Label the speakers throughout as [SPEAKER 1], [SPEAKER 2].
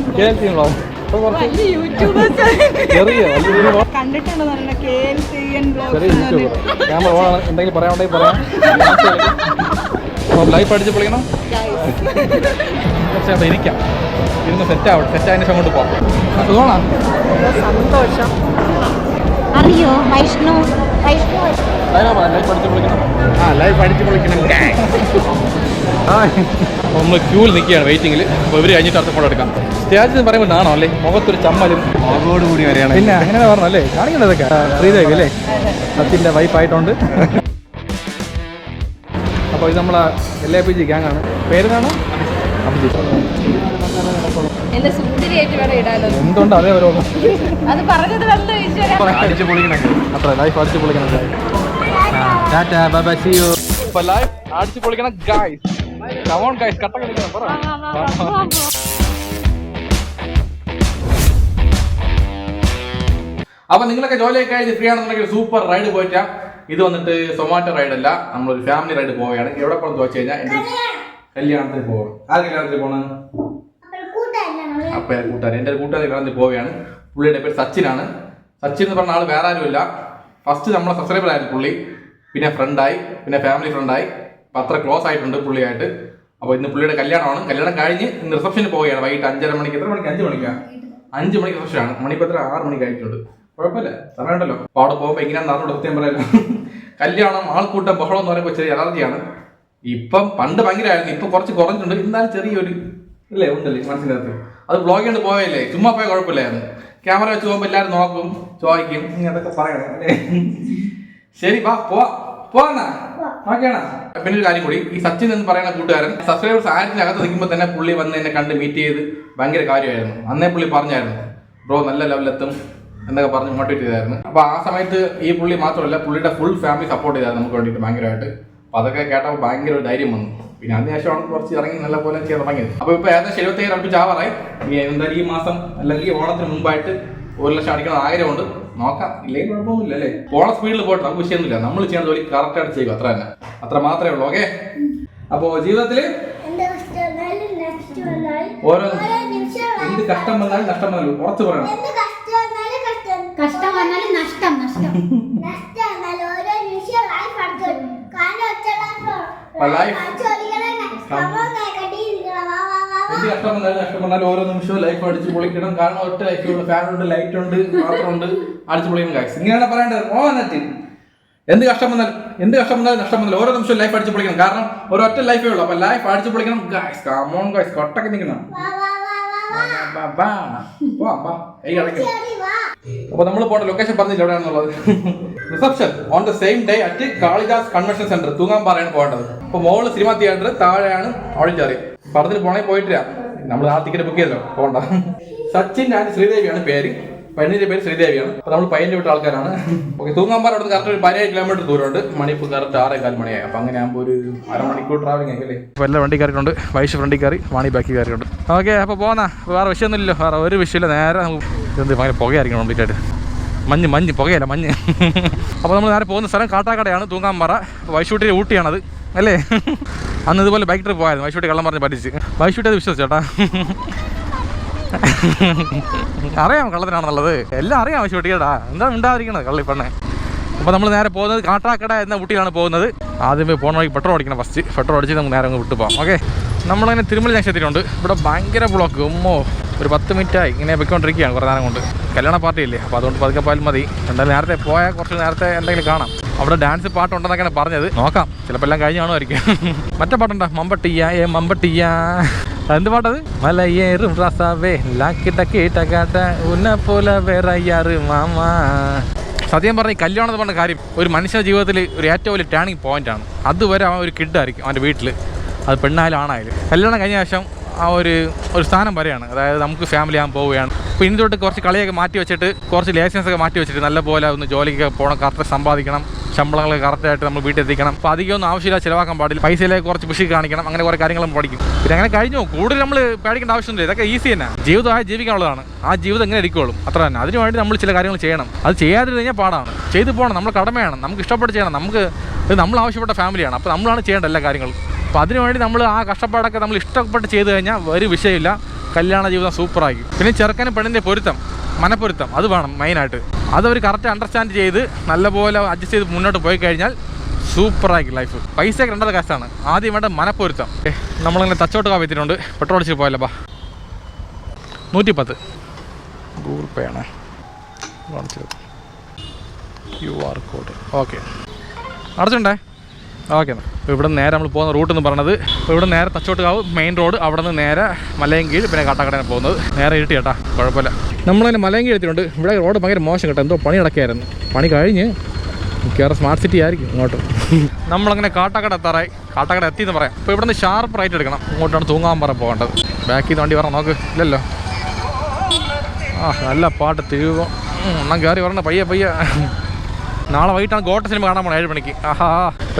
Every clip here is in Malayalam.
[SPEAKER 1] കെ എൽ
[SPEAKER 2] സി
[SPEAKER 1] ഓണാണ് എന്തെങ്കിലും പറയാനുണ്ടെങ്കിൽ പറയാം. ലൈഫ് അടിച്ച് പൊളിക്കണം? കുറച്ച് ഇരിക്കാം. ഇരുന്ന് സെറ്റ് ആവട്ടെ. സെറ്റ് ആയതിനു ശേഷം അങ്ങോട്ട് പോകാം സുഖമാണോ?
[SPEAKER 2] സന്തോഷം.
[SPEAKER 3] അറിയോ? വൈഷ്ണു? വൈഷ്ണു?
[SPEAKER 1] ലൈഫ് അടിച്ച് പൊളിക്കണം?
[SPEAKER 4] ആ ലൈഫ് അടിച്ച് പൊളിക്കണം.
[SPEAKER 1] നമ്മൾ ക്യൂൽ നിൽക്കുകയാണ് വെയിറ്റിംഗിൽ അപ്പോൾ ഇവർ കഴിഞ്ഞിട്ട് അടുത്ത ഫോട്ടോ എടുക്കാം. സ്റ്റേജിൽ എന്ന് പറയുമ്പോൾ നാണോ അല്ലേ? മുഖത്തൊരു ചമ്മലും.
[SPEAKER 4] മുഖത്തോട് കൂടി വരെയാണ്.
[SPEAKER 1] പിന്നെ അങ്ങനെ പറഞ്ഞോ അല്ലേ? കാണിക്കണ്ട ഇതൊക്കെ. ശ്രീദേവി അല്ലേ? സത്യന്റെ വൈഫായിട്ടുണ്ട് അപ്പോൾ ഇത് നമ്മളെ L A P G gang ആണ്. പേരെന്താണ്? എന്തുകൊണ്ട് അതേ
[SPEAKER 2] ഈശ്വര
[SPEAKER 4] അടിച്ചു പൊളിക്കണം.
[SPEAKER 1] അത്ര ലൈഫ് അടിച്ചു പൊളിക്കണം.
[SPEAKER 4] Tata bye bye see you
[SPEAKER 1] life അടിച്ച് പൊളിക്കണം ഗായ്സ് കമോൺ ഗായ്സ് കട്ട കളിക്കണം പറ. അപ്പൊ നിങ്ങളൊക്കെ ജോലിയൊക്കെ കഴിഞ്ഞ് ഫ്രീ ആണെന്നുണ്ടെങ്കിൽ സൂപ്പർ റൈഡ് പോയിട്ടാ. ഇത് വന്നിട്ട് സൊമാറ്റോ റൈഡ് അല്ല നമ്മളൊരു ഫാമിലി റൈഡ് പോവുകയാണ്. എവിടെ പോകണം വെച്ച് കഴിഞ്ഞാൽ എന്റെ കല്യാണത്തിന് പോകണം ആ കല്യാണത്തിന് പോകണം അപ്പൊ കൂട്ടുകാരൻ. എന്റെ ഒരു കൂട്ടുകാരൻ കല്യാണത്തിൽ പോവുകയാണ്. പുള്ളിയുടെ പേര് സച്ചിനാണ് സച്ചിൻ എന്ന് പറഞ്ഞ ആൾ വേറെ ആരുമില്ല. ഫസ്റ്റ് നമ്മളെ സബ്സ്ക്രൈബർ ആയിരുന്നു പുള്ളി. പിന്നെ ഫ്രണ്ടായി പിന്നെ ഫാമിലി ഫ്രണ്ടായി അപ്പൊ അത്ര ക്ലോസ് ആയിട്ടുണ്ട് പുള്ളിയായിട്ട്. അപ്പോൾ ഇന്ന് പുള്ളിയുടെ കല്യാണമാണ്. കല്യാണം കഴിഞ്ഞ് ഇന്ന് റിസപ്ഷന് പോവുകയാണ്. വൈകിട്ട് അഞ്ചര മണിക്ക്. എത്ര മണിക്ക്? അഞ്ച് മണിക്കാ? അഞ്ച് മണിക്ക് റിസപ്ഷൻ ആണ്. മണിപ്പോ എത്ര ആറ് മണിക്ക് ആയിട്ടുണ്ട്. കുഴപ്പമില്ല. സമയമുണ്ടല്ലോ. അപ്പോൾ അവിടെ പോകുമ്പോൾ എങ്ങനെയാണെന്ന് അറിഞ്ഞു സത്യം പറയാലോ. കല്യാണം ആൾക്കൂട്ടം ബഹളം എന്ന് പറയുമ്പോൾ ചെറിയ അലർജിയാണ്. ഇപ്പം പണ്ട് ഭയങ്കരമായിരുന്നു. ഇപ്പൊ കുറച്ച് കുറഞ്ഞിട്ടുണ്ട്. എന്നാലും ചെറിയൊരു അല്ലേ ഉണ്ടല്ലേ? മനസ്സിനകത്ത്. അത് ബ്ലോഗ് കൊണ്ട് പോയല്ലേ ചുമ്മാ പോയ കുഴപ്പമില്ലായിരുന്നു. ക്യാമറ വെച്ച് പോകുമ്പോൾ എല്ലാവരും നോക്കും ചോദിക്കും. അതൊക്കെ പറയണം. ശരി വാ പോവാ. ഓക്കെയാണോ പിന്നെ ഒരു കാര്യം കൂടി ഈ സച്ചിൻ എന്ന് പറയുന്ന കൂട്ടുകാരൻ സബ്സ്ക്രൈബേഴ്സ് ആയിരത്തിന് അകത്ത് നിൽക്കുമ്പോൾ തന്നെ പുള്ളി വന്ന് എന്നെ കണ്ട് മീറ്റ് ചെയ്ത് ഭയങ്കര കാര്യമായിരുന്നു. അന്നേ പുള്ളി പറഞ്ഞായിരുന്നു ബ്രോ നല്ല ലെവലെത്തും എന്നൊക്കെ പറഞ്ഞ് മോട്ടിവേറ്റ് ചെയ്തായിരുന്നു. അപ്പൊ ആ സമയത്ത് ഈ പുള്ളി മാത്രമല്ല പുള്ളിയുടെ ഫുൾ ഫാമിലി സപ്പോർട്ട് ചെയ്തായിരുന്നു നമുക്ക് വേണ്ടിയിട്ട് ഭയങ്കരമായിട്ട്. അപ്പൊ അതൊക്കെ കേട്ടപ്പോൾ ഭയങ്കര ഒരു ധൈര്യം വന്നു. പിന്നെ അതിനുശേഷമാണ് കുറച്ച് ഇറങ്ങി നല്ല പോലെ ചെയ്യാൻ തുടങ്ങിയത്. അപ്പൊ ഇപ്പൊ ഏകദേശം എഴുപത്തേഴ് അടുപ്പിച്ച് ആവാറായി ഇനി എന്തായാലും ഈ മാസം അല്ലെങ്കിൽ ഓണത്തിന് മുമ്പായിട്ട് ഒരു ലക്ഷം അടിക്കണം ആഗ്രഹമുണ്ട്. നോക്കാം. ഇല്ലെങ്കിൽ കുഴപ്പമൊന്നുമില്ല അല്ലേ? പോണ സ്പീഡിൽ പോയിട്ട് നമുക്ക് വിഷയമൊന്നുമില്ല. നമ്മൾ ചെയ്യുന്ന ജോലി കറക്റ്റ് ആയിട്ട് ചെയ്യുക അത്ര തന്നെ. അത്ര മാത്രമേ ഉള്ളൂ ഓക്കെ അപ്പോ ജീവിതത്തിൽ ഓരോ എന്ത് കഷ്ടം വന്നാലും നഷ്ടം വന്നാലും ഉറച്ചു പറയണം.
[SPEAKER 3] കഷ്ടം വന്നാലും നഷ്ടം നഷ്ടം.
[SPEAKER 1] എന്ത് കഷ്ടം വന്നാലും നഷ്ടം വന്നാലും ഓരോ നിമിഷവും ലൈഫ് അടിച്ച് പൊളിക്കണം. കാരണം ഒറ്റ ലൈഫ് ഫാനുണ്ട് ലൈറ്റ് ഉണ്ട് മാത്രമുണ്ട്. അടിച്ച് പൊളിക്കണം കാശ് ഇങ്ങനെയാണ് പറയേണ്ടത്. എന്നിട്ട് എന്ത് കഷ്ടം വന്നാലും എന്ത് കഷ്ടം വന്നാലും നഷ്ടം വന്നാലും ഓരോ നിമിഷവും ലൈഫ് അടിച്ച് പൊളിക്കണം. കാരണം ഒരു ഒറ്റ ലൈഫേ ഉള്ളൂ. അപ്പൊ ലൈഫ് അടിച്ച് പൊളിക്കണം. ഗായ്സ് കമോൺ ഗായ്സ് കൊട്ടൊക്കെ നിൽക്കണം. അപ്പൊ നമ്മൾ പോണ്ട ലൊക്കേഷൻ പറഞ്ഞില്ല എവിടെയാണെന്നുള്ളത്? Reception on the same day at Kalidas convention centre തൂങ്ങാൻ പറയാണ് പോകേണ്ടത്. അപ്പൊ മോൾ സിനിമ തിയേറ്റർ താഴെയാണ്. ഓഡിറ്റോറിയം പടത്തിന് പോണേ പോയിട്ടില്ല. നമ്മൾ ആ ടിക്കറ്റ് ബുക്ക് ചെയ്തല്ലോ പോകണ്ട സച്ചിൻ ആൻഡ് ശ്രീദേവിയാണ് പേര്. പെണ്ണിന്റെ പേര് ശ്രീദേവിയാണ്. അപ്പൊ നമ്മൾ പയ്യന്റെ വിട്ട ആൾക്കാരാണ്. ഓക്കെ തൂങ്ങാമ്പാറ അവിടെ കറക്റ്റ് ഒരു പതിനേഴ് കിലോമീറ്റർ ദൂരമുണ്ട്. മണിപ്പൂർ കറക്റ്റ് ആറേ കാൽ മണിയായി. അപ്പൊ അങ്ങനെ ആകുമ്പോൾ ഒരു അരമണിക്കൂർ ട്രാവലിംഗ് ആയി അല്ലേ? ഇപ്പൊ എല്ലാ വണ്ടി കയറിയിട്ടുണ്ട് വൈഷ് ഫ്രണ്ടി കയറി വാണി ബാക്കി കയറിയിട്ടുണ്ട് ഓക്കെ അപ്പൊ പോന്നാ. വേറെ വിഷയമൊന്നുമില്ലല്ലോ. വേറെ ഒരു വിഷയമില്ല. നേരെ ഇതെന്ത് ഭയങ്കര പുകയായിരിക്കും കംപ്ലീറ്റ് ആയിട്ട്. മഞ്ഞ് മഞ്ഞ് പുകയല്ല മഞ്ഞ്. അപ്പോൾ നമ്മൾ നേരെ പോകുന്ന സ്ഥലം കാട്ടാക്കടയാണ് തൂങ്ങാമ്പാറ. വൈശൂട്ടിന്റെ ഊട്ടിയാണത്. അല്ലേ? അന്ന് ഇതുപോലെ ബൈക്ക് ട്രിപ്പ് പോയായിരുന്നു. വൈശൂട്ടി കള്ളം പറഞ്ഞ് പഠിച്ച്. വൈശൂട്ടി അത് വിശ്വസിച്ചു ചേട്ടാ അറിയാം കള്ളത്തിനാണെന്നുള്ളത് എല്ലാം അറിയാം വൈശൂട്ടി എന്താ ഉണ്ടാതിരിക്കണത് കള്ളി പെണ്ണെ അപ്പോൾ നമ്മൾ നേരെ പോകുന്നത് കാട്ടാക്കട എന്ന ഊട്ടിയാണ് പോകുന്നത്. ആദ്യമേ പോണ വഴി പെട്രോൾ അടിക്കണം ഫസ്റ്റ് പെട്രോൾ അടിച്ച് നമുക്ക് നേരെ അങ്ങ് വിട്ടു പോകാം ഓക്കെ നമ്മളങ്ങനെ തിരുമല ജംഗ്ഷൻ ഇവിടെ ഭയങ്കര ബ്ലോക്ക് ഉമ്മോ. ഒരു പത്ത് മിനിറ്റായി. ഇങ്ങനെ പൊയ്ക്കൊണ്ടിരിക്കുകയാണ് കുറേ നേരം കൊണ്ട്. കല്യാണ പാർട്ടി ഇല്ലേ? അപ്പോൾ അതുകൊണ്ട് പതുക്കെ പോയാലും മതി. എന്തായാലും നേരത്തെ പോയാൽ കുറച്ച് നേരത്തെ എന്തെങ്കിലും കാണാം. അവിടെ ഡാൻസ് പാട്ടുണ്ടെന്നൊക്കെയാണ് പറഞ്ഞത്. നോക്കാം. ചിലപ്പോൾ എല്ലാം കഴിഞ്ഞ് കാണുമായിരിക്കും. മറ്റേ പാട്ടുണ്ടോ? മമ്പട്ടിയ ഏ മമ്പട്ടിയ. എന്ത് പാട്ടത്? മലയേറും റസാവേ ലാക്കിട്ട കേട്ട ഉന്ന പോലെ വേറയ്യാറ് മാമാ. സത്യം പറഞ്ഞ കല്യാണം എന്ന് പറഞ്ഞ കാര്യം ഒരു മനുഷ്യ ജീവിതത്തിൽ ഒരു ഏറ്റവും വലിയ ടേണിംഗ് പോയിന്റാണ് അതുവരെ അവൻ ഒരു കിഡായിരിക്കും അവന്റെ വീട്ടിൽ അത് പെണ്ണായാലും ആണായാലും. കല്യാണം കഴിഞ്ഞ ശേഷം ആ ഒരു ഒരു സ്ഥാനം വരെയാണ്. അതായത് നമുക്ക് ഫാമിലി ആകാൻ പോവുകയാണ്. അപ്പോൾ ഇനി തൊട്ട് കുറച്ച് കളിയൊക്കെ മാറ്റി വെച്ചിട്ട് കുറച്ച് ലൈസൻസ് ഒക്കെ മാറ്റി വെച്ചിട്ട് നല്ല പോലെ ഒന്ന് ജോലിക്ക് പോകണം കറക്റ്റ് സമ്പാദിക്കണം ശമ്പളങ്ങൾ കറക്റ്റായിട്ട് നമ്മൾ വീട്ടിൽ എത്തിക്കണം അപ്പോൾ അധികമൊന്നും ആവശ്യമില്ല ചിലവാക്കാൻ പാടില്ല. പൈസയിലേക്ക് കുറച്ച് കൃഷി കാണിക്കണം അങ്ങനെ കുറേ കാര്യങ്ങളും പഠിക്കും. പിന്നെ അങ്ങനെ കഴിഞ്ഞു. കൂടുതൽ നമ്മൾ പേടിക്കേണ്ട ആവശ്യമൊന്നുമില്ല. ഇതൊക്കെ ഈസി തന്നെ. ജീവിതമായി ജീവിക്കാനുള്ളതാണ്. ആ ജീവിതം എങ്ങനെ ഇരിക്കുള്ളൂ. അത്ര തന്നെ. അതിനുവേണ്ടി നമ്മൾ ചില കാര്യങ്ങൾ ചെയ്യണം. അത് ചെയ്യാതിരുന്ന് കഴിഞ്ഞാൽ പാടാണ്. ചെയ്തു പോകണം നമ്മൾ കടമയാണ്. നമുക്ക് ഇഷ്ടപ്പെട്ട് ചെയ്യണം. നമുക്ക് ഇത് നമ്മൾ ആവശ്യപ്പെട്ട ഫാമിലിയാണ് അപ്പോൾ നമ്മളാണ് ചെയ്യേണ്ട എല്ലാ കാര്യങ്ങളും. അപ്പോൾ അതിനുവേണ്ടി നമ്മൾ ആ കഷ്ടപ്പാടൊക്കെ നമ്മൾ ഇഷ്ടപ്പെട്ട് ചെയ്തു കഴിഞ്ഞാൽ ഒരു വിഷയമില്ല. കല്യാണ ജീവിതം സൂപ്പറാക്കി. പിന്നെ ചെറുക്കനും പെണ്ണിന്റെ പൊരുത്തം മനപ്പൊരുത്തം അത് വേണം മെയിനായിട്ട് അതവർ കറക്റ്റ് അണ്ടർസ്റ്റാൻഡ് ചെയ്ത് നല്ലപോലെ അഡ്ജസ്റ്റ് ചെയ്ത് മുന്നോട്ട് പോയി കഴിഞ്ഞാൽ സൂപ്പറായിരിക്കും ലൈഫ് പൈസയൊക്കെ രണ്ടര കാശാണ് ആദ്യം വേണ്ട മനപ്പൊരുത്തം. നമ്മളിങ്ങനെ തച്ചോട്ട് കാവ്യത്തിനുണ്ട് പെട്രോൾ അടിച്ച് പോയല്ലോ ബാ. നൂറ്റി പത്ത് ഗൂഗിൾ പേ ആണ് U Q R code okay. അടച്ചുണ്ടേ okay ഇപ്പോൾ ഇവിടെ നേരെ നമ്മൾ പോകുന്ന റൂട്ട് എന്ന് പറയുന്നത് അപ്പോൾ ഇവിടെ നേരെ തച്ചോട്ടുകാവ് മെയിൻ റോഡ് അവിടെ നിന്ന് നേരെ മലയങ്കീഴ് പിന്നെ കാട്ടാക്കടയാണ് പോകുന്നത്. നേരെ ഇരുട്ടി കേട്ടാ കുഴപ്പമില്ല. നമ്മളതിന് മലയങ്കീഴ് എത്തിയിട്ടുണ്ട്. ഇവിടെ റോഡ് ഭയങ്കര മോശം കേട്ടോ എന്തോ പണി നടക്കുകയായിരുന്നു. പണി കഴിഞ്ഞ് മിക്കവാറും സ്മാർട്ട് സിറ്റി ആയിരിക്കും ഇങ്ങോട്ട്. നമ്മളങ്ങനെ കാട്ടാക്കട എത്താറായി. കാട്ടാക്കട എത്തി എന്ന് പറയാം. അപ്പോൾ ഇവിടെ നിന്ന് ഷാർപ്പ് റൈറ്റ് എടുക്കണം. ഇങ്ങോട്ടാണ് തൂങ്ങാൻ പറ പോകേണ്ടത്. ബാക്കിൽ നിന്ന് വണ്ടി പറഞ്ഞു നോക്ക്. ഇല്ലല്ലോ. ആ നല്ല പാട്ട് തിരുവോ. ഒന്നാം കയറി വരണം പയ്യ പയ്യ. നാളെ വൈകിട്ടാണ് ഗോട്ട സിനിമ കാണാൻ പോകണം ഏഴ് മണിക്ക്. ആഹാ.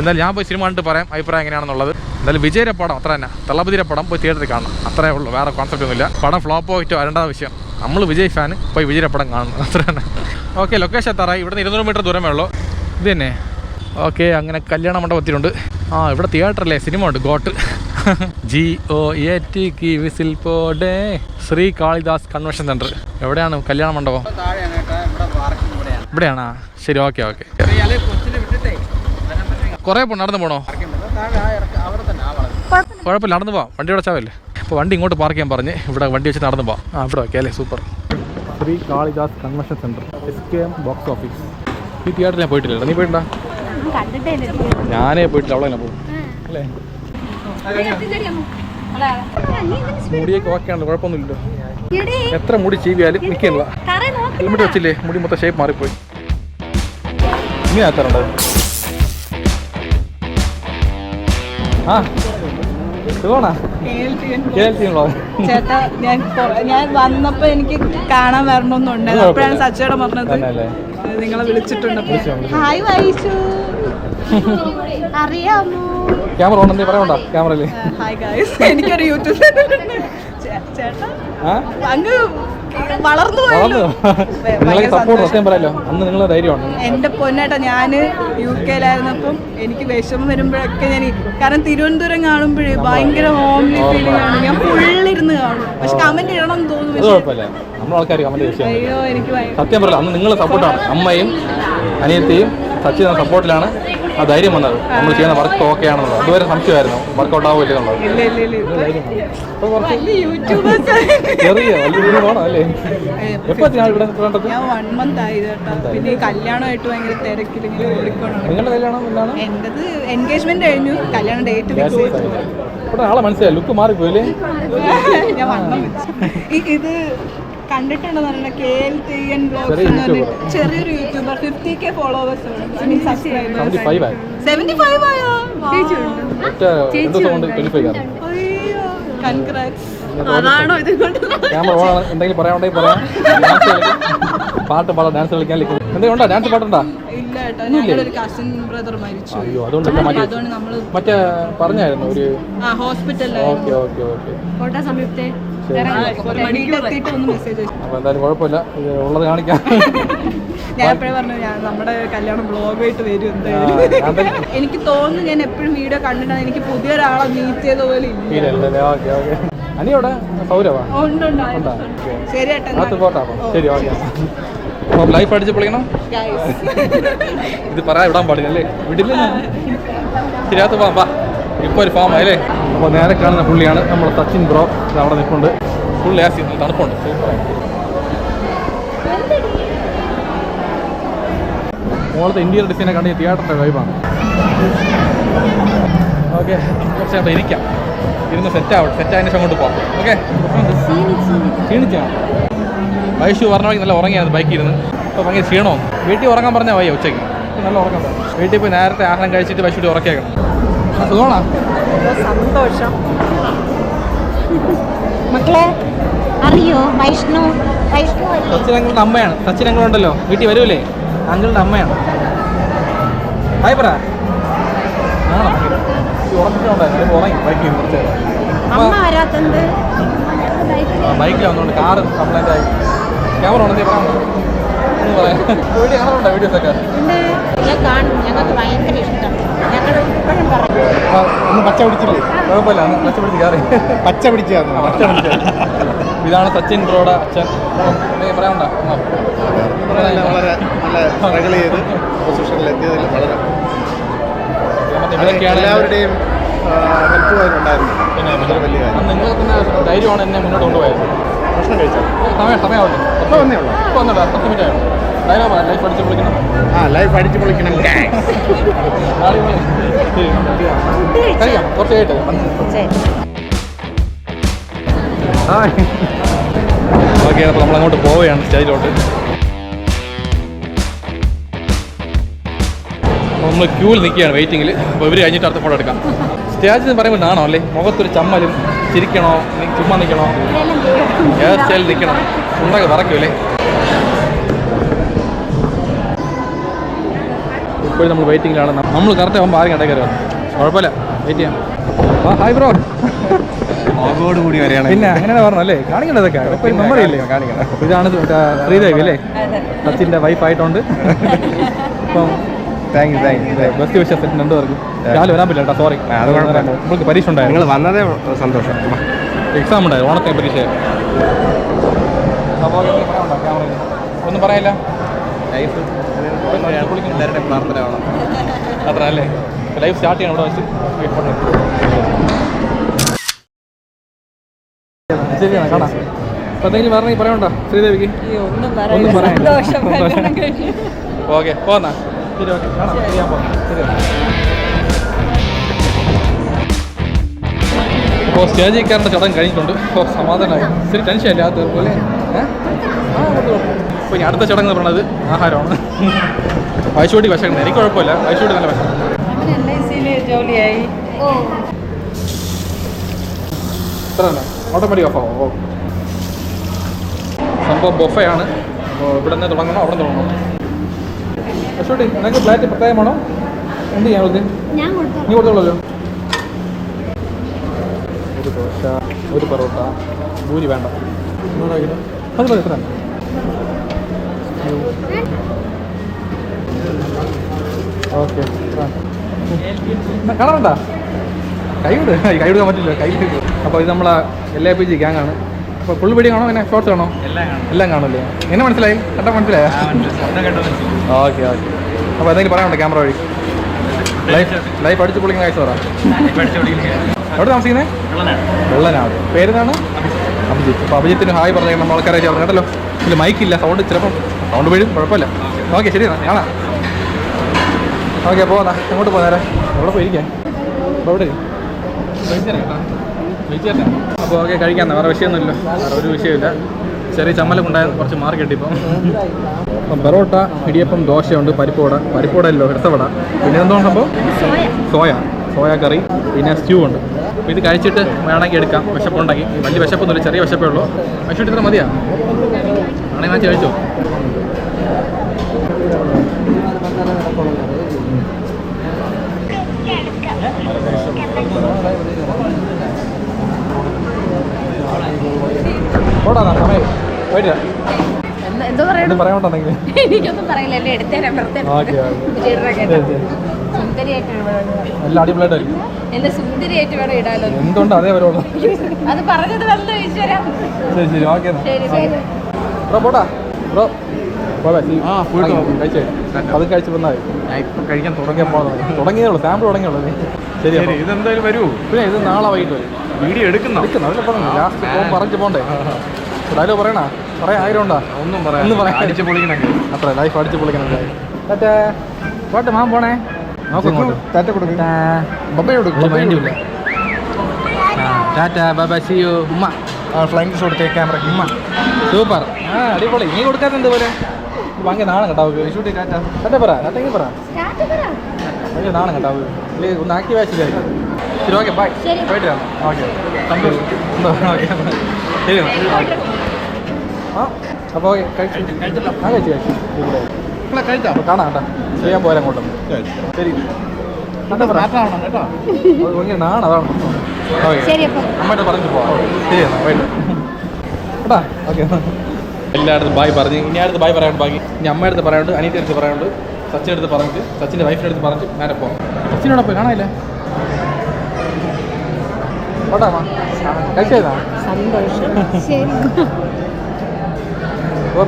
[SPEAKER 1] അപ്പോൾ എന്തായാലും ഞാൻ പോയി സിനിമ കണ്ടിട്ട് പറയാം അഭിപ്രായം എങ്ങനെയാണെന്നുള്ളത്. എന്തായാലും വിജയരെ പടം അത്ര തന്നെ. തള്ളപതിരെ പടം പോയി തിയേറ്ററിൽ കാണണം. അത്രേ ഉള്ളൂ. വേറെ കോൺസെപ്റ്റ് ഒന്നുമില്ല. പടം ഫ്ലോപ്പ് പോയിട്ട് വരേണ്ട വിഷയം. നമ്മൾ വിജയ് ഫാൻ പോയി വിജയുടെ പടം കാണണം. അത്ര തന്നെ. ഓക്കെ ലൊക്കേഷൻ എത്താറായി. ഇവിടെ നിന്ന് ഇരുന്നൂറ് മീറ്റർ ദൂരമേ ഉള്ളൂ. ഇത് തന്നെ. ഓക്കെ അങ്ങനെ കല്യാണ മണ്ഡപം എത്തിയിട്ടുണ്ട് ആ ഇവിടെ തിയേറ്ററല്ലേ സിനിമ ഉണ്ട്. Goat G O A T Ki whistle പോഡേ ശ്രീ കാളിദാസ് കൺവെൻഷൻ സെന്റർ എവിടെയാണ് കല്യാണ മണ്ഡപം? ഇവിടെയാണോ. ശരി ഓക്കെ ഓക്കെ കുറേ പോ നടന്നു പോണോ? കുഴപ്പമില്ല നടന്നു പോവാം. വണ്ടി അടച്ചാവല്ലേ അപ്പോൾ വണ്ടി ഇങ്ങോട്ട് പാർക്ക് ചെയ്യാൻ പറഞ്ഞ് ഇവിടെ വണ്ടി വെച്ച് നടന്നു പോവാം. ആ ഇവിടെ ഓക്കെ അല്ലേ? Super Shri Kalidas convention centre S K M box office ഈ തിയേറ്ററിൽ ഞാൻ പോയിട്ടില്ല നീ പോയിട്ടുണ്ടോ? ഞാനേ പോയിട്ടില്ല അവളെ പോകും. അല്ലേ? മുടിയൊക്കെ ഓക്കെയാണ് കുഴപ്പമൊന്നുമില്ലല്ലോ. എത്ര മുടി ചീവിയാലും നിൽക്കുന്നില്ല ഹെൽമെറ്റ് വെച്ചില്ലേ? മുടി മൊത്തം ഷേപ്പ് മാറിപ്പോയി. ഇനി ആക്കാറുണ്ട് ആ സുഖമാണോ?
[SPEAKER 2] ചേട്ടാ ഞാൻ ഞാൻ വന്നപ്പോ എനിക്ക് കാണാൻ വരണമെന്നുണ്ട്. അപ്പോഴാണ്. സച്ചയുടെ പറഞ്ഞത് നിങ്ങളെ വിളിച്ചിട്ടുണ്ട്.
[SPEAKER 1] വിളിച്ചോ, വിളിച്ചോ.
[SPEAKER 2] ഹായ് വൈഷു
[SPEAKER 3] അറിയാമോ?
[SPEAKER 1] ക്യാമറ ഉണ്ടെന്നേ പറയണ്ട ക്യാമറയിൽ
[SPEAKER 2] ഹായ് ഗായ്സ്. എനിക്കൊരു യൂട്യൂബ് ചേട്ടാ അങ്ങ് വളർന്നു പോയല്ലോ.
[SPEAKER 1] നിങ്ങളെ സപ്പോർട്ട് സത്യം പറയല്ലോ. അന്ന് ധൈര്യമാണ്.
[SPEAKER 2] പൊന്നേട്ടാ ഞാൻ യു കെയിലായിരുന്നപ്പം എനിക്ക് വിഷമം വരുമ്പോഴൊക്കെ ഞാൻ കാരണം തിരുവനന്തപുരം കാണുമ്പോഴേ ഭയങ്കര ഹോംലി ഫീലിംഗ് ആണ്. ഞാൻ ഫുള്ളിരുന്ന് കാണും. പക്ഷെ കമന്റ് ഇടണം എന്ന് തോന്നുന്നു.
[SPEAKER 1] അത്
[SPEAKER 2] പക്ഷെ
[SPEAKER 1] കുഴപ്പമില്ല. നമ്മൾ ആൾക്കാർ കമന്റ് വിഷയം
[SPEAKER 2] അയ്യോ എനിക്ക് ഭയങ്കര
[SPEAKER 1] സത്യം പറയില്ല അന്ന് നിങ്ങൾ സപ്പോർട്ടാണ് അമ്മയും അനിയത്തിയും സച്ചിൻ സപ്പോർട്ടിലാണ് ആ ധൈര്യം വന്നത്. നമ്മൾ ചെയ്യുന്ന വർക്ക് ഓക്കെ ആണെന്നുള്ളത്. അതുവരെ സംശയമായിരുന്നു. വർക്കൗട്ട് ആവില്ല എന്താണ്?
[SPEAKER 2] എൻഗേജ്മെന്റ് കഴിഞ്ഞു. കല്യാണം ഡേറ്റ്
[SPEAKER 1] ഇവിടെ ആളെ മനസ്സിലായി. ലുക്ക്
[SPEAKER 2] വണ്ണം ഈ- ഇത് കണ്ടിട്ടുണ്ടെന്ന് പറഞ്ഞാൽ കെ എൽ എൻ ബ്ലോഗ്സ് എന്ന് ചെറിയൊരു YouTuber fifty K followers seventy five ആയോ. കൺഗ്രാറ്റ്സ് അതാണോ ഇത്
[SPEAKER 1] എന്തെങ്കിലും പറയാനുണ്ടെങ്കിൽ പറയാം. ഡാൻസ് പാട്ട് പാടാം ഡാൻസ് കളിക്കാൻ എന്തെങ്കിലും ഉണ്ടോ? ഡാൻസ് പാട്ടുണ്ടോ?
[SPEAKER 2] ഇല്ല ഞങ്ങളുടെ ഒരു കസിൻ ബ്രദർ മരിച്ചു. പോയി.
[SPEAKER 1] അയ്യോ.
[SPEAKER 2] അതുകൊണ്ട്
[SPEAKER 1] മറ്റേ പറഞ്ഞായിരുന്നു ഒരു
[SPEAKER 2] ഹോസ്പിറ്റലിൽ
[SPEAKER 1] ഓക്കെ ഓക്കെ ഓക്കെ.
[SPEAKER 3] കോട്ട
[SPEAKER 2] മെസ്സേജ്
[SPEAKER 1] അപ്പോൾ എന്തായാലും കുഴപ്പമില്ല. ഇത് ഉള്ളത് കാണിക്കാം.
[SPEAKER 2] ഞാൻ എപ്പോഴും പറഞ്ഞു ഞാൻ നമ്മുടെ കല്യാണം ബ്ലോഗായിട്ട് വരും എന്തായാലും. എനിക്ക് തോന്നുന്നു ഞാൻ എപ്പോഴും വീഡിയോ കണ്ടിട്ടാണ് എനിക്ക് പുതിയൊരാളെ മീറ്റ് ചെയ്ത പോലെ ഇല്ല.
[SPEAKER 1] ഇല്ലല്ലേ? Okay okay. അനിയോടെ സൗരവാ?
[SPEAKER 2] ഉണ്ട്, ഉണ്ട്,
[SPEAKER 1] ഉണ്ടോ.
[SPEAKER 2] ഉണ്ട്.
[SPEAKER 1] ഓക്കെ.
[SPEAKER 2] ശരി ഏട്ടാ
[SPEAKER 1] പോട്ടാ ശരി ഓക്കെ. അപ്പം ലൈഫ് അടിച്ച് പൊളിക്കണം? ഇത് പറയാൻ വിടാൻ പാടില്ല അല്ലേ? വിടില്ല. ശരിയാത്ത പോകാം വാ. ഇപ്പോൾ ഒരു ഫാം അല്ലേ? അപ്പോൾ നേരെ കാണുന്ന പുള്ളിയാണ് നമ്മൾ സച്ചിൻ ബ്രോ. അവിടെ നിൽപ്പുണ്ട്. പുള്ളി ആസി തണുപ്പുണ്ട്. മുകളത്തെ ഇന്ത്യയുടെ ഡിസൈനെ കണ്ടെങ്കിൽ തിയേറ്ററിന്റെ വൈബാണ് ഓക്കെ കുറച്ച് അവിടെ ഇരിക്കാം. ഇരുന്ന് സെറ്റ് ആവട്ടെ. സെറ്റ് ആയതിനു അങ്ങോട്ട് പോകാം ഓക്കെ ക്ഷീണിച്ചാണ് വൈഷു പറഞ്ഞ നല്ല ഉറങ്ങിയാണ് ബൈക്കിൽ ഇരുന്ന്. അപ്പോൾ ഭയങ്കര ക്ഷീണവും വീട്ടിൽ ഉറങ്ങാൻ പറഞ്ഞാൽ വയ്യ ഉച്ചയ്ക്ക്. നല്ല പറ്റും വീട്ടിൽ പോയി നേരത്തെ ആഹാരം കഴിച്ചിട്ട് വൈഷൂട്ടി ഉറക്കിയേക്കണം. സുഖമാണോ
[SPEAKER 2] സന്തോഷം.
[SPEAKER 3] മക്കളെ അറിയോ? വൈഷ്ണു വൈഷ്ണു അല്ലേ?
[SPEAKER 1] സച്ചിൻ അങ്കിളുടെ അമ്മയാണ്. സച്ചിൻ അങ്കിളുണ്ടല്ലോ വീട്ടിൽ വരൂലേ? അങ്കിളുടെ അമ്മയാണ്. ഹായ് പറ. ആണോ? ഉറങ്ങിട്ടുണ്ടായിരുന്നു ഉറങ്ങി. ബൈക്കിൽ കുറച്ച് നേരം.
[SPEAKER 3] അമ്മ വരാത്തത്
[SPEAKER 1] ബൈക്കിൽ വന്നുകൊണ്ട് കാറ് കംപ്ലൈന്റ് ആയി. ക്യാമറ ഉണ്ടെങ്കിൽ പറയാമോ? എന്ന് പറയാം വീഡിയോ കാണാറുണ്ടോ വീഡിയോസ്
[SPEAKER 3] കാണും. ഞങ്ങൾക്ക് ഭയങ്കര ഇഷ്ടം. ഞങ്ങൾ ഇപ്പോഴും പറയും.
[SPEAKER 4] ഒന്ന് പച്ച പിടിച്ചില്ലേ?
[SPEAKER 1] കുഴപ്പമില്ല. പച്ച കയറി.
[SPEAKER 4] പച്ച പിടിച്ചായിരുന്നു
[SPEAKER 1] പച്ച പിടിച്ചത്. ഇതാണ് സച്ചിൻ ബ്രോയുടെ അച്ഛൻ. പറയാനുണ്ടോ.
[SPEAKER 4] വളരെ നല്ല സ്ട്രഗിൾ ചെയ്ത് പൊസിഷനിൽ എത്തിയതിൽ വളരെ എല്ലാവരുടെയും ഹെൽപ്പ് അതിനുണ്ടായിരുന്നു
[SPEAKER 1] പിന്നെ
[SPEAKER 4] വലിയ കാര്യം.
[SPEAKER 1] നിങ്ങൾ തന്നെ ധൈര്യമാണ് എന്നെ മുന്നോട്ട് കൊണ്ടുപോയത്.
[SPEAKER 4] ഭക്ഷണം
[SPEAKER 1] സമയം
[SPEAKER 4] വന്നേ ഉള്ളൂ.
[SPEAKER 1] ഇപ്പോൾ വന്നില്ല പത്ത് മിനിറ്റ് ആയോ ഡയലോഗ് പറയാം ലൈഫ്
[SPEAKER 4] ആ അടിച്ച് പൊളിക്കണം.
[SPEAKER 1] കുറച്ച് കഴിയട്ടെ.
[SPEAKER 3] ശരി
[SPEAKER 1] ഓക്കെ അപ്പോൾ നമ്മൾ അങ്ങോട്ട് പോവുകയാണ് സ്റ്റേജിലോട്ട്. നമ്മൾ ക്യൂവിൽ നിൽക്കുകയാണ് വെയിറ്റിങ്ങിൽ അപ്പോൾ ഇവർ കഴിഞ്ഞിട്ട് അടുത്ത ഫോട്ടോ എടുക്കാം. സ്റ്റേജ് എന്ന് പറയുമ്പോൾ നാണോ അല്ലേ? മുഖത്തൊരു ചമ്മലും ചിരിക്കണോ? ചുമ്മാ നിൽക്കണോ? സ്റ്റൈലിൽ നിൽക്കണം ഉണ്ടൊക്കെ പറക്കൂലേ ഇപ്പോഴും നമ്മൾ വെയിറ്റിങ്ങിലാണ് നമ്മൾ കറക്റ്റ് ആകുമ്പോൾ ആരും കണ്ടേക്കരുത് കുഴപ്പമില്ല. വെയിറ്റ് ചെയ്യാം. ആ ഹായ് ബ്രോ
[SPEAKER 4] അതോട് കൂടി വരെയാണ്
[SPEAKER 1] പിന്നെ അങ്ങനെ പറഞ്ഞല്ലേ കാണിക്കണ്ട ഇതൊക്കെ. മെമ്മറി
[SPEAKER 4] കാണിക്കണം
[SPEAKER 1] ഇതാണ് ശ്രീദേവി അല്ലേ? വൈഫ് വൈഫായിട്ടുണ്ട് ഇപ്പം
[SPEAKER 4] thank you thank you
[SPEAKER 1] best രണ്ടുപേർക്കും. രാവിലെ വരാൻ പറ്റില്ല കേട്ടോ സോറി
[SPEAKER 4] അത് കുഴപ്പമില്ല.
[SPEAKER 1] നമ്മൾക്ക് പരീക്ഷ
[SPEAKER 4] നിങ്ങൾ
[SPEAKER 1] ഉണ്ടായിരുന്നു
[SPEAKER 4] വന്നതേ സന്തോഷം.
[SPEAKER 1] എക്സാം ഉണ്ടായി? ഓണത്തെ പരീക്ഷ അപ്പോൾ ഒന്നും പറയാനില്ല
[SPEAKER 4] ലൈഫ് എല്ലാവരുടെയും പ്രാർത്ഥന വേണം.
[SPEAKER 1] അത്ര അല്ലേ? ലൈഫ് സ്റ്റാർട്ട് ചെയ്യണം ഇവിടെ വെച്ച്. ശരിയാണ് കാണാം. എന്തെങ്കിലും പറഞ്ഞ പറയണ്ട ശ്രീദേവിക്ക്?
[SPEAKER 2] ഒന്നും
[SPEAKER 1] ഓക്കെ പോന്നാ. ശരി ഓക്കെ കാണാം. ശരി പോകാം ശരി അപ്പോൾ സ്റ്റേജിൽ കയറേണ്ട ചടങ്ങ് കഴിഞ്ഞിട്ടുണ്ട്. ഇപ്പോൾ സമാധാനമായി. ഇത്തിരി ടെൻഷൻ അല്ല? അതുപോലെ ഇപ്പോൾ? ഇനി അടുത്ത ചടങ്ങ് പറഞ്ഞത് പറയുന്നത് ആഹാരമാണ്. വയസ്സൂട്ടി വിശക്കണം എനിക്ക് കുഴപ്പമില്ല. വയസ്സൂട്ടി നല്ല
[SPEAKER 2] വിശക്കണം ജോലിയായി.
[SPEAKER 1] ഇത്ര തന്നെ. Automatic off. ആവും ഓ. സംഭവം ബൊഫയാണ്. അപ്പോൾ ഇവിടെ നിന്ന് തുടങ്ങണോ അവിടെ നിന്ന് തുടങ്ങണോ. വയസ്സൂട്ടി നിങ്ങൾക്ക് ഫ്ലാറ്റ് പ്രത്യേകമാണോ? എന്ത് ചെയ്യാൻ
[SPEAKER 3] ഞാൻ കൊടുത്തോളാം.
[SPEAKER 1] നീ കൊടുത്തോളല്ലോ ഒരു ദോശ ഒരു പൊറോട്ട ഭൂരി വേണ്ട. അത് മതി എത്ര ഓക്കെ കാണാറുണ്ട കൈ വിട് കൈ വിടാൻ പറ്റില്ല കൈ അപ്പോൾ ഇത് നമ്മളെ L A P G gang ആണ്. അപ്പോൾ ഫുൾ വീഡിയോ കാണോ? എന്നെ ഷോർട്സ് കാണോ? എല്ലാം കാണില്ലേ എന്നെ മനസ്സിലായി? കണ്ടാൽ മനസ്സിലായോ? Okay okay. അപ്പോൾ എന്തെങ്കിലും പറയാനുണ്ടോ ക്യാമറ വഴി? ലൈഫ് ലൈഫ് അടിച്ച് പൊളിക്കുന്ന കാഴ്ച പറ. എവിടെ താമസിക്കുന്നത് വെള്ളനാട് പേരെന്താണ്? അഭിജിത്ത്. അപ്പോൾ അഭിജിത്തിന് ഹായ് പറഞ്ഞ നമ്മൾ ആൾക്കാരെ ചേർന്ന് കേട്ടല്ലോ? ഇല്ല മൈക്കില്ല സൗണ്ട് ചിലപ്പം സൗണ്ട് വീഴും കുഴപ്പമില്ല. ഓക്കെ ശരി എന്നാ. ഞാനാ. ഓക്കെ പോന്നാ എങ്ങോട്ട് പോകാനാ എവിടെ പോയിരിക്കാൻ അപ്പോൾ എവിടെ? അപ്പോൾ ഓക്കെ കഴിക്കാം വേറെ വിഷയമൊന്നുമില്ല. വേറെ ഒരു വിഷയമില്ല ചെറിയ ചമ്മലം ഉണ്ടായത് കുറച്ച് മാർക്ക് കിട്ടി ഇപ്പം. അപ്പം പെറോട്ട ഇടിയപ്പം ദോശയുണ്ട് പരിപ്പോട പരിപ്പോട അല്ലോ ഇടത്തവട. പിന്നെ എന്തോ സംഭവം?
[SPEAKER 3] സോയ.
[SPEAKER 1] സോയ. Soya curry. പിന്നെ സ്റ്റ്യൂ ഉണ്ട്. അപ്പോൾ ഇത് കഴിച്ചിട്ട് വേണമെങ്കിൽ എടുക്കാം. വിശപ്പുണ്ടാക്കി. വലിയ വിശപ്പൊന്നുമില്ല ചെറിയ വിശപ്പേ ഉള്ളൂ. പക്ഷേ ഇത്ര മതിയാ? ആണെങ്കിൽ ഞാൻ കഴിച്ചോ ഓടാ സമയം.
[SPEAKER 3] എന്തോ
[SPEAKER 1] എന്തും
[SPEAKER 3] പറയണം
[SPEAKER 1] പറയാനുണ്ടെങ്കിൽ
[SPEAKER 3] എനിക്കൊന്നും പറയില്ല എല്ലാം എടുത്തേരാൻ വെറുതെ.
[SPEAKER 1] അടിപൊളിയായിട്ടായിരിക്കും.
[SPEAKER 3] എന്നെ സുന്ദരിയായിട്ട് വേണം ഇടാലോ?
[SPEAKER 1] എന്തുണ്ട് അതേ വരുള്ളൂ
[SPEAKER 3] അത് പറഞ്ഞത് വന്നു ഈശ്വര
[SPEAKER 1] ശരി ശരി ഓക്കെ
[SPEAKER 3] ശരി ശരി.
[SPEAKER 1] ബ്രോ പോട്ടാ ബ്രോ
[SPEAKER 4] ആ, പോയിട്ട് വാ.
[SPEAKER 1] കഴിച്ചേ. അത് കഴിച്ച് വന്നാൽ
[SPEAKER 4] ഞാൻ ഇപ്പം കഴിക്കാൻ
[SPEAKER 1] തുടങ്ങിയ തുടങ്ങിയേ ഉള്ളൂ. സാമ്പിൾ തുടങ്ങിയുള്ളൂ നീ ശരി
[SPEAKER 4] ശരി
[SPEAKER 1] അപ്പോൾ.
[SPEAKER 4] ഇതെന്തായാലും വരൂ.
[SPEAKER 1] പിന്നെ ഇത് നാളെ വൈകിട്ട് വരും.
[SPEAKER 4] വീഡിയോ എടുക്കുന്നോ?
[SPEAKER 1] എടുക്കുന്നു? അതിൽ പറഞ്ഞു ലാസ്റ്റ് പോകുമ്പോൾ പറഞ്ഞു പോണ്ടേ? ഡയലോഗ് പറയണ? പറയാൻ ആഗ്രഹം ഉണ്ടോ?
[SPEAKER 4] ഒന്നും പറയാം
[SPEAKER 1] ഒന്നും പൊളിക്കണം
[SPEAKER 4] അടിച്ച് പൊളിക്കണൊക്കെ
[SPEAKER 1] അത്ര ലൈഫ് അടിച്ച് പൊളിക്കണം മറ്റേ പോട്ടെ മാം പോണേ.
[SPEAKER 4] ടാറ്റ. ബൊബൈ കൊടുക്കും.
[SPEAKER 1] ഒരു മൈൻഡും ഇല്ല. ടാറ്റ ബൈ സി യു ഉമ്മ.
[SPEAKER 4] ഫ്ലൈങ് കൊടുത്തേ ക്യാമറ
[SPEAKER 1] ഉമ്മ. സൂപ്പർ. ആ അടിപൊളി. നീ കൊടുക്കാത്ത എന്തുപോലെ ഭയങ്കര നാണം കേട്ടോ ഷൂട്ടി ടാറ്റ. ടാറ്റ പറ ടാറ്റ ഇങ്ങനെ പറ. ഭയങ്കര നാണം കേട്ടോ ഇല്ലേ ഒന്ന് ആക്റ്റീവ് ആയിട്ടില്ലായിരിക്കും ശരി. ഓക്കെ ബൈ
[SPEAKER 3] ശരി.
[SPEAKER 1] പോയിട്ട് വരാം ഓക്കെ സന്തോഷം. ഓക്കെ ശരി ആ അപ്പോൾ ഓക്കെ കഴിച്ചു. ആ കഴിച്ചു കഴിച്ചു.
[SPEAKER 4] കഴിച്ചാ
[SPEAKER 1] കാണാം കേട്ടോ. ചെയ്യാൻ പോരാ അങ്ങോട്ടും ശരി. നാണം അതാണ്. അമ്മയുടെ പറഞ്ഞു പോവാം. ശരി എന്നാ വൈകിട്ട് കേട്ടാ ഓക്കെ എല്ലായിടത്തും ബായ് പറഞ്ഞ് ഇനി അടുത്ത് ബായ് പറയാനുണ്ട് ബാക്കി? ഇനി അമ്മയടുത്ത് അടുത്ത് പറയാനുണ്ട് അനിയത്തി അടുത്ത് പറയാനുണ്ട് സച്ചിന്റെ അടുത്ത് പറഞ്ഞിട്ട് സച്ചിന്റെ വൈഫിന്റെ അടുത്ത് പറഞ്ഞിട്ട് നേരെ പോകാം സച്ചിനോടെ പോയി കാണാനില്ല? ഓട്ടാ കഴിച്ചതാ
[SPEAKER 3] സന്തോഷം.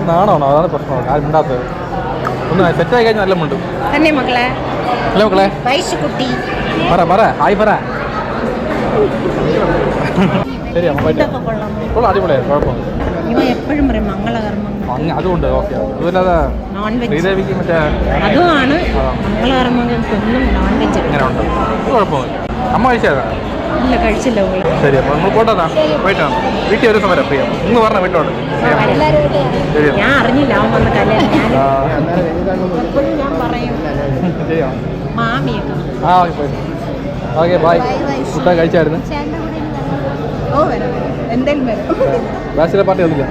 [SPEAKER 1] നാണമാണോ? അതാണ് പ്രശ്നം. ആരും മിണ്ടാത്തത്. ഒന്ന് സെറ്റായി കഴിഞ്ഞാൽ നല്ല മുണ്ടും.
[SPEAKER 3] തന്നെ മക്കളെ.
[SPEAKER 1] ഹലോ മക്കളെ?
[SPEAKER 3] വയസ്സുകുട്ടി
[SPEAKER 1] പറ പറ. ഹായ് പറ. ശരി
[SPEAKER 3] കൊള്ളാം
[SPEAKER 1] അടിപൊളിയായി കുഴപ്പമില്ല
[SPEAKER 3] ഇവ എപ്പോഴും പറയും മംഗളകർമ്മം.
[SPEAKER 1] അങ്ങ് അതുകൊണ്ട് ഓക്കെ അതുമല്ലാതെ
[SPEAKER 3] നോൺ വെജ്
[SPEAKER 1] ശ്രീദേവിക്ക് മറ്റേ
[SPEAKER 3] അതുമാണ്. മംഗളകർമ്മങ്ങൾക്കൊന്നും നോൺ വെജ്
[SPEAKER 1] ഇങ്ങനെ ഉണ്ട് കുഴപ്പമില്ല അമ്മ കഴിച്ചതാ?
[SPEAKER 3] ഇല്ല കഴിച്ചില്ല
[SPEAKER 1] ശരി അപ്പോൾ നമ്മൾ പോട്ടാ പോയിട്ടാണ് വീട്ടിൽ ഒരു സമരം പ്രിയ. ഇന്ന് പറഞ്ഞ വീട്ടിലോട്ട്
[SPEAKER 3] ഞാൻ അറിഞ്ഞില്ല അവൻ വന്ന കല്യാണം ഞാൻ
[SPEAKER 1] ആ,
[SPEAKER 3] എപ്പോഴും ഞാൻ പറയും. മാമിയൊക്കെ.
[SPEAKER 1] ആ ഓക്കെ പോയി ഓക്കെ ബായ് ഫുഡ് കഴിച്ചായിരുന്നു?
[SPEAKER 2] ഓ വരാം. എന്തായാലും
[SPEAKER 1] ബാച്ചിലർ പാർട്ടി വന്നില്ല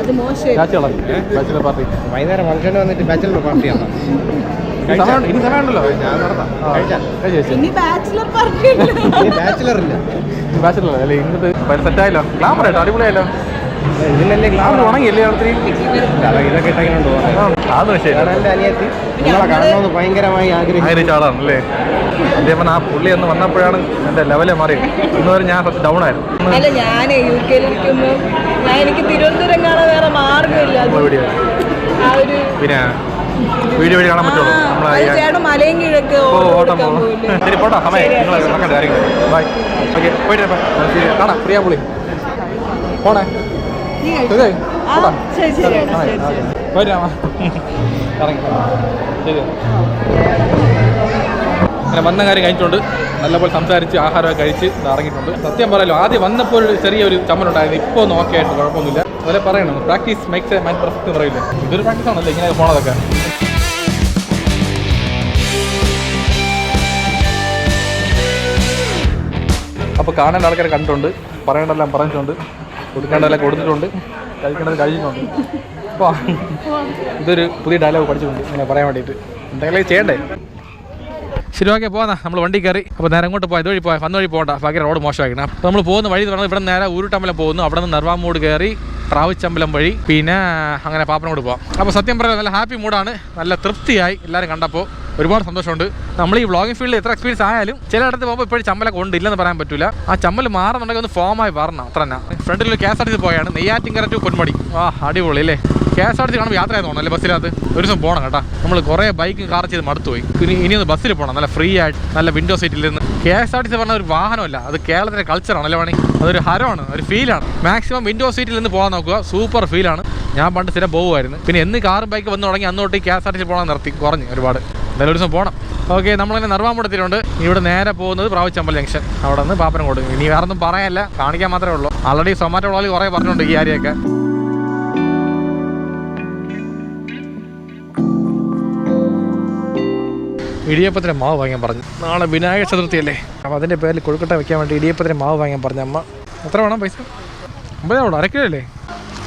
[SPEAKER 2] അത് മോശം
[SPEAKER 1] ബാച്ചിലർ ബാച്ചിലർ പാർട്ടി
[SPEAKER 4] വൈകുന്നേരം ഫംഗ്ഷന് വന്നിട്ട് ബാച്ചിലർ പാർട്ടിയാണ്
[SPEAKER 1] ഇനി സമയം- സമയമുണ്ടല്ലോ.
[SPEAKER 4] ഞാൻ നടത്താം.
[SPEAKER 2] ബാച്ചിലർ
[SPEAKER 4] ഇല്ല.
[SPEAKER 1] ബാച്ചിലർ അല്ലേ ഇന്നത്തെ സെറ്റായല്ലോ ഗ്ലാമർ ആയിട്ടോ? അടിപൊളിയായല്ലോ.
[SPEAKER 4] ഇതിനല്ലേ
[SPEAKER 1] ഗ്ലാമർ ഉണങ്ങിയല്ലേ ഒത്തിരി
[SPEAKER 4] ഇതൊക്കെ ഇട്ടെങ്ങനെ തോന്നുന്നത്
[SPEAKER 1] ആ അത്
[SPEAKER 4] കാരണം എന്റെ അനിയത്തി നിങ്ങളെ കാണണമെന്ന് ഭയങ്കരമായി ആഗ്രഹിച്ചു
[SPEAKER 1] ആഗ്രഹിച്ച ആളാണ് അല്ലേ അതേപോലെ ആ പുള്ളി ഒന്ന് വന്നപ്പോഴാണ് എന്റെ ലെവലെ മാറി. ഇന്നുവരെ ഞാൻ ഡൗൺ ആയിരുന്നു.
[SPEAKER 2] അല്ല ഞാൻ യു കെയിലിരിക്കുമ്പോൾ ഞാൻ എനിക്ക് തിരുവനന്തപുരം കാണാൻ വേറെ ഒരു
[SPEAKER 1] പിന്നെ വീഡിയോ വഴി കാണാൻ പറ്റുള്ളൂ. നമ്മളെ
[SPEAKER 2] മലയും കിഴക്ക്
[SPEAKER 1] ഓട്ടം പോകും ശരി പോട്ടോ. നിങ്ങൾ നടക്കട്ടെ ബൈ ഓക്കെ പോയിട്ട്. ശരി കാണാം. പ്രിയ പോണേ. ഇറങ്ങി. ശരി അങ്ങനെ വന്ന കാര്യം കഴിഞ്ഞിട്ടുണ്ട്. നല്ലപോലെ സംസാരിച്ച് ആഹാരമൊക്കെ കഴിച്ച് ഇറങ്ങിയിട്ടുണ്ട്. സത്യം പറയാലോ ആദ്യം വന്നപ്പോൾ ഒരു ചെറിയൊരു ചമ്മലുണ്ടായിരുന്നു. ഇപ്പോൾ നോക്കിയായിട്ട് കുഴപ്പമൊന്നുമില്ല. അതുപോലെ പറയണം. പ്രാക്ടീസ് മേക്സ് എ പെർഫെക്റ്റ് എന്ന് പറയില്ലേ? ഇതൊരു പ്രാക്ടീസ് ആണല്ലോ? ഇങ്ങനെ പോണതൊക്കെ അപ്പോൾ കാണേണ്ട ആൾക്കാരെ കണ്ടിട്ടുണ്ട് പറയേണ്ടതെല്ലാം പറഞ്ഞിട്ടുണ്ട് കൊടുക്കേണ്ടതെല്ലാം കൊടുത്തിട്ടുണ്ട് കഴിക്കേണ്ടത് കഴിച്ചിട്ടുണ്ട് അപ്പോൾ ഇതൊരു പുതിയ ഡയലോഗ് പഠിച്ചിട്ടുണ്ട് ഇങ്ങനെ പറയാൻ വേണ്ടിയിട്ട്. എന്തെങ്കിലും ചെയ്യണ്ടേ? ശരി പോകാം നമ്മൾ വണ്ടി കയറി. അപ്പോൾ നേരെ അങ്ങോട്ട് പോയാൽ ഇതുവഴി പോയാൽ വന്ന വഴി പോകണ്ട. ഭയങ്കര റോഡ് മോശമായിരിക്കണം. അപ്പോൾ നമ്മൾ പോകുന്ന വഴി പറഞ്ഞാൽ ഇവിടെ നേരെ ഊരുട്ടമ്പലം പോകുന്നു. അവിടെ നിന്ന് നെർവാമൂട് കയറി പ്രാവിച്ചമ്പലം വഴി. പിന്നെ അങ്ങനെ പാപ്പനോട് പോകാം അപ്പോൾ സത്യം പറയാം നല്ല ഹാപ്പി മൂഡാണ്. നല്ല തൃപ്തിയായി എല്ലാവരും കണ്ടപ്പോൾ ഒരുപാട് സന്തോഷമുണ്ട്. നമ്മൾ ഈ വ്ളോഗിംഗ് ഫീൽഡിൽ എത്ര എക്സ്പീരിയൻസ് ആയാലും ചിലയിടത്ത് പോകുമ്പോൾ ഇപ്പോഴും ചമ്മലൊക്കെ ഉണ്ട് ഇല്ലെന്ന് പറയാൻ പറ്റില്ല ആ ചമ്മൽ മാറുന്നുണ്ടെങ്കിൽ ഒന്ന് ഫോമായി വരണം അത്ര തന്നെ. ഫ്രണ്ടിൽ K S R T C പോയാണ്. നെയ്യാറ്റിങ്കര ടു പൊന്മടി. ആ അടിപൊളി അല്ലേ? K S R T C കാണുമ്പോൾ യാത്ര ചെയ്ത് അല്ലേ ബസ്സിനകത്ത്? ഒരു ദിവസം പോകണം കേട്ടോ. നമ്മൾ കുറേ ബൈക്ക് കാർ ചെയ്ത് മടുത്തുപോയി. ഇനി ഇനി ഒന്ന് ബസ്സിൽ പോകണം നല്ല ഫ്രീ ആയിട്ട് നല്ല വിൻഡോ സീറ്റിൽ നിന്ന്. K S R T C പറഞ്ഞ ഒരു വാഹനമല്ല. അത് കേരളത്തിലെ കൾച്ചറാണ് അല്ലേ വേണി? അതൊരു ഹരമാണ് ഒരു ഫീലാണ് മാക്സിമം വിൻഡോ സീറ്റിൽ നിന്ന് പോകാൻ നോക്കുക. സൂപ്പർ ഫീലാണ് ഞാൻ പണ്ട് സ്ഥിരം പോകുമായിരുന്നു പിന്നെ എന്ന് കാറും ബൈക്ക് വന്നു തുടങ്ങി അന്നോട്ട് K S R T C പോകാൻ നിർത്തി കുറഞ്ഞു ഒരുപാട്. എന്തായാലും ഒരു ദിവസം പോകണം ഓക്കെ നമ്മളിങ്ങനെ നിർവാമ്പുടത്തിലുണ്ട് ഇവിടെ നേരെ പോകുന്നത് പ്രാവശ്യമ്പൽ ജംഗ്ഷൻ. അവിടെ നിന്ന് പാപ്പനം കൊടുക്കും ഇനി വേറെ ഒന്നും പറയാനല്ല. കാണിക്കാൻ മാത്രമേ ഉള്ളൂ. ആൾറെഡി സൊമാറ്റോ വ്ളോഗിൽ കുറേ പറഞ്ഞിട്ടുണ്ട് ഈ കാര്യമൊക്കെ. ഇടിയപ്പത്തിന് മാവ് വാങ്ങാൻ പറഞ്ഞു. നാളെ വിനായക ചതുർത്ഥി അല്ലേ അപ്പം അതിന്റെ പേരിൽ കൊഴുക്കട്ട വെക്കാൻ വേണ്ടി ഇടിയപ്പത്തിന് മാവ് വാങ്ങാൻ പറഞ്ഞു അമ്മ. എത്ര വേണം പൈസ? അമ്പതേ ഉള്ളൂ അരക്കിലല്ലേ?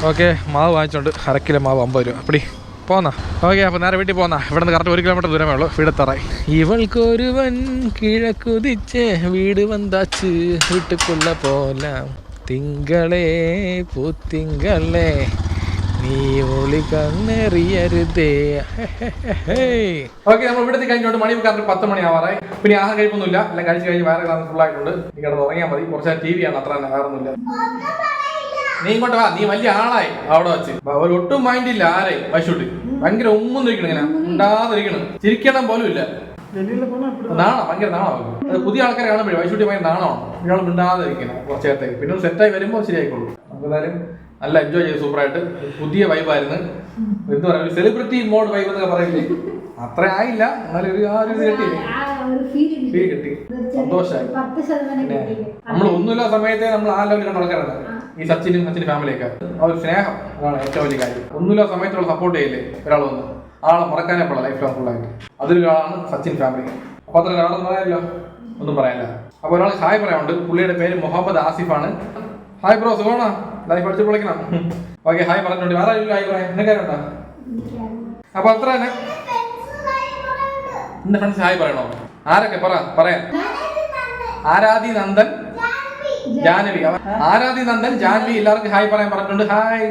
[SPEAKER 1] ഓക്കെ മാവ് വാങ്ങിച്ചോണ്ട് അരക്കിലെ മാവ് അമ്പത് രൂപ. അപ്പടി പോന്നാ. ഓക്കെ അപ്പോൾ നേരെ വീട്ടിൽ പോന്നാ. ഇവിടെ നിന്ന് കറക്റ്റ് ഒരു കിലോമീറ്റർ ദൂരമേ ഉള്ളൂ. വീടെത്തറായി ഇവൾക്കൊരുവൻ കിഴക്കുതിച്ച് വീട് വന്താച്ച് വീട്ടുക്കുള്ള പോല. തിങ്കളേ പൂത്തിങ്കളേ നീ ഒളി കണ്ണെറിയരുതേ. ഓക്കെ നമ്മൾ ഇവിടെ കഴിഞ്ഞോണ്ട് മണി കറക്റ്റ് പത്ത് മണി ആവാറായി പിന്നെ ആഹാരം കഴിപ്പൊന്നുമില്ല. എല്ലാം കഴിച്ച് കഴിഞ്ഞ് വേറെ കാരണം ഫുൾ ആയിട്ടുണ്ട്. നീ കിടന്ന് ഉറങ്ങിയാൽ മതി. കുറച്ച് ടി വി ആണ് അത്ര തന്നെ വേറെ ഒന്നുമില്ല നീ ഇങ്ങോട്ട് വാ നീ വലിയ ആളായി. അവിടെ വെച്ച്. ഒട്ടും മൈൻഡ് ഇല്ല ആരെ പശുട്ടി ഭയങ്കര ഉമ്മെന്നിരിക്കണം ഇങ്ങനെ ഉണ്ടാതിരിക്കണം ചിരിക്കണം പോലും ഇല്ല. നാണോ ഭയങ്കര നാണോ പുതിയ ആൾക്കാരെ കാണുമ്പോഴേ വൈശുട്ടി ഭയങ്കര നാണമാണ്. ഇയാൾ മിണ്ടാതിരിക്കണം കുറച്ച് നേരത്തേക്ക്. പിന്നെ സെറ്റായി വരുമ്പോൾ ശരിയായിക്കോളൂ. നമുക്ക് എന്തായാലും നല്ല എൻജോയ് ചെയ്തു സൂപ്പറായിട്ട് പുതിയ വൈബായിരുന്നു എന്ത് പറയുക സെലിബ്രിറ്റി മോഡ് വൈബ് എന്നൊക്കെ പറയില്ലേ? അത്ര ആയില്ല. എന്നാലും ഒരു ആ ഒരു ഇത് കിട്ടിയില്ലേ ഫീൽ കിട്ടി. സന്തോഷമായി നമ്മൾ ഒന്നുമില്ല സമയത്തെ നമ്മൾ ആ ലെവലിൽ കണ്ട ആൾക്കാരാണ് ഈ സച്ചിനും സച്ചിൻ ഫാമിലിയൊക്കെ ആ ഒരു സ്നേഹം അതാണ് ഏറ്റവും വലിയ കാര്യം. ഒന്നുമില്ല സമയത്തുള്ള സപ്പോർട്ട് ചെയ്യില്ലേ? ഒരാൾ വന്ന്. ആളെ മറക്കാനേ പാടില്ല ലൈഫ് ലോങ് ഫുള്ളായിട്ട് അതിലൊരാളാണ് സച്ചിൻ ഫാമിലി അപ്പൊ അത്ര ഒരാളെന്ന് പറയാനില്ല. ഒന്നും പറയാനില്ല. അപ്പൊ ഒരാൾ ഹായ് പറയാനുണ്ട്. പുള്ളിയുടെ പേര് മുഹമ്മദ് ആസിഫാണ്. ഹായ് ബ്രോ സുഖമാണോ? ലൈഫ് അടിച്ചു പൊളിക്കണം. ഓക്കെ ഹായ് പറഞ്ഞിട്ടുണ്ട് വേറെ ഹായ് പറയാം എന്നെ കാര്യം അപ്പൊ അത്ര തന്നെ. എന്റെ ഫ്രണ്ട്സ് ഹായ് പറയണോ? ആരൊക്കെ? പറ പറയാം. ആരാധി നന്ദൻ? ജാനവി. ആരാധി നന്ദൻ ജാൻവി എല്ലാവർക്കും ഹായ് പറയാൻ പറഞ്ഞിട്ടുണ്ട്. ഹായ്.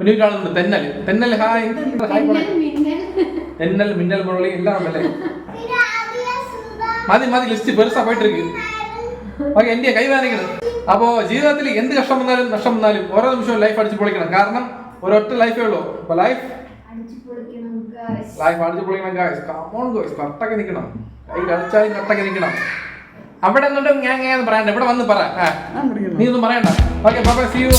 [SPEAKER 1] ഒരാളുണ്ട് തെന്നൽ. തെന്നൽ ഹായ്. തെന്നൽ മിന്നൽ. മുരളി എല്ലാം ഉണ്ടല്ലേ മതി മതി ലിസ്റ്റ് പെരുസാ പോയിട്ടിരിക്കും. ഓക്കെ എന്റെ കൈ വേദനിക്കണം അപ്പോ ജീവിതത്തിൽ എന്ത് കഷ്ടം വന്നാലും നഷ്ടം വന്നാലും ഓരോ നിമിഷവും ലൈഫ് അടിച്ചു പൊളിക്കണം. കാരണം ഒരൊറ്റ ലൈഫേ ഉള്ളൂ. അപ്പൊ ലൈഫ് ലൈഫ് അടിച്ച് പൊളിക്കണം ഗായ്സ് കമോൺ ഗോയ്സ് കട്ടൊക്കെ നിൽക്കണം. കൈ കളിച്ചാലും കട്ടൊക്കെ നിൽക്കണം. അവിടെ നിന്നിട്ട് ഞാൻ പറയണ്ട. ഇവിടെ വന്ന് പറ. ആ. നീ ഒന്നും പറയണ്ട. Okay bye see U